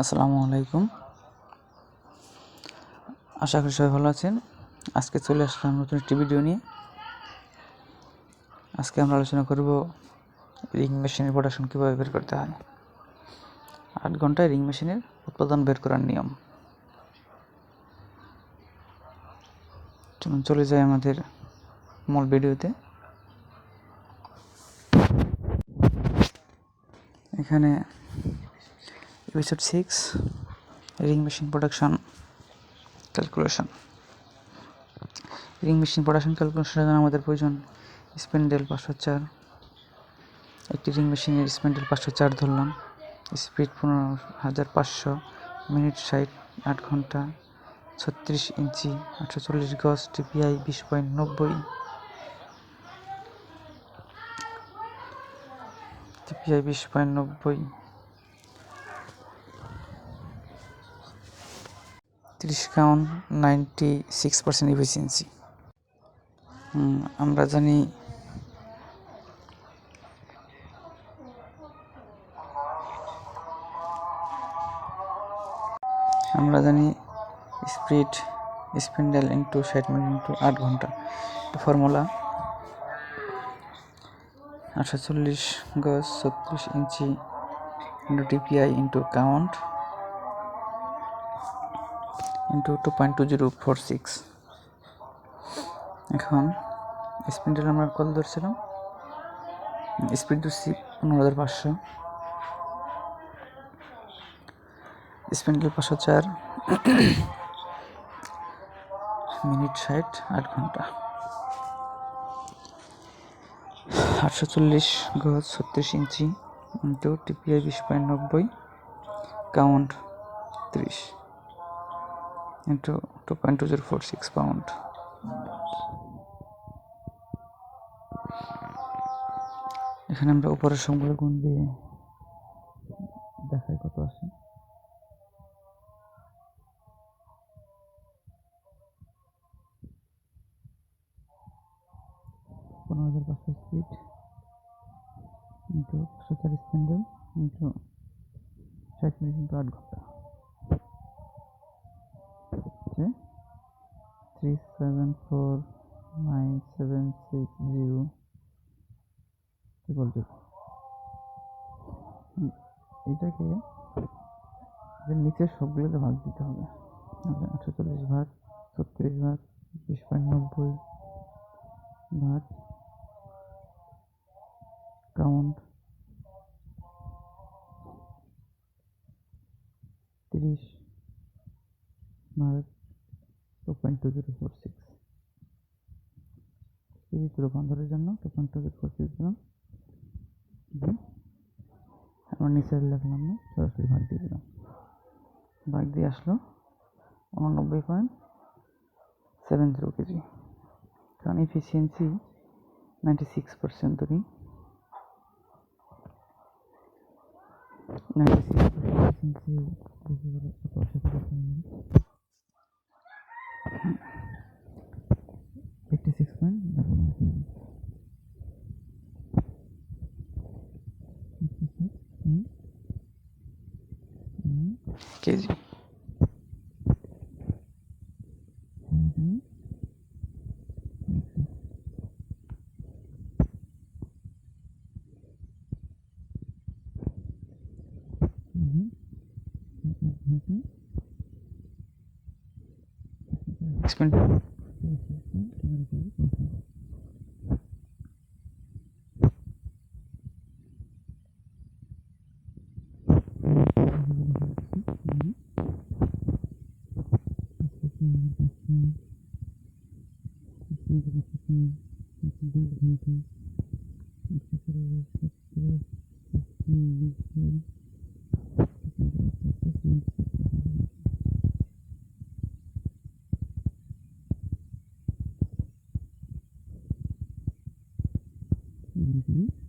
আসসালামু আলাইকুম। আশা করি সবাই ভালো আছেন। আজকে চলে আসলাম নতুন একটি ভিডিও নিয়ে। আজকে আমরা আলোচনা করব রিং মেশিনের প্রোডাকশন কীভাবে বের করতে হয়। আট ঘন্টায় রিং মেশিনের উৎপাদন বের করার নিয়ম। চলুন, চলে যাই আমাদের মূল ভিডিওতে এখানে episode six ring machine production calculation ring machine production ক্যালকুলেশনের জন্য আমাদের প্রয়োজন স্পেন্ডেল পাঁচশো চার। একটি রিং মেশিনের স্পেন্ডেল পাঁচশো চার ধরলাম। স্পিড পনেরো হাজার পাঁচশো মিনিট ষাট, আট ঘণ্টা, ছত্রিশ ইঞ্চি, আটশো চল্লিশ গজ টিপিআই বিশ পয়েন্ট নব্বই। টিপিআই বিশ পয়েন্ট নব্বই। তিরিশ count ninety six percent efficiency আমরা জানি আমরা জানি স্পিড, স্পিন্ডেল ইন্টু ষাট মিনিট ইন্টু আট ঘণ্টা। ফর্মুলা আটশো চল্লিশ গজ ছত্রিশ inch into TPI into count into two point two zero four six এখন স্পিন্ডেল আমরা কত ধরছিলাম? স্পিড ধরছি পনেরো হাজার পাঁচশো। স্পিন্ডেল পাঁচশো চার। মিনিট ষাট, আট ঘণ্টা। আটশো চল্লিশ গজ, ছত্রিশ ইঞ্চি। ইন্টু টিপিআই বিশ পয়েন্ট নব্বই। কাউন্ট ত্রিশ। ফোর সিক্স পাউন্ড এখানে আমরা উপরের সবগুলো গুণ দিয়ে দেখাই কত আছে। পনেরো হাজার পাঁচশো স্পিড ইন্টু চার স্প্যান্ডেল ইন্টু ষাট মিনিট ইন্টু আট ঘণ্টা। হচ্ছে three seven four nine seven six zero এটাকে নিচের সবগুলোকে ভাগ দিতে হবে। আটশো চল্লিশ ভাগ, ছত্রিশ ভাগ, বিশ পয়েন্ট নব্বই ভাগ। কাউন্ট তিরিশ ভাগ। Point two zero four six তিরিশ রূপান্তরের জন্য two point two zero four six দিলাম আমার নিচে লিখলাম না, সরাসরি ভাগ দিয়ে দিলাম। ভাগ দিয়ে আসলো উননব্বই পয়েন্ট সেভেন জিরো কেজি। কারণ এফিসিয়েন্সি নাইনটি সিক্স পার্সেন্ট ধরি। নাইনটি সিক্স পার্সেন্ট এফিসিয়েন্সি বেশি করে কত আশা করি এইটটি Mm-hmm.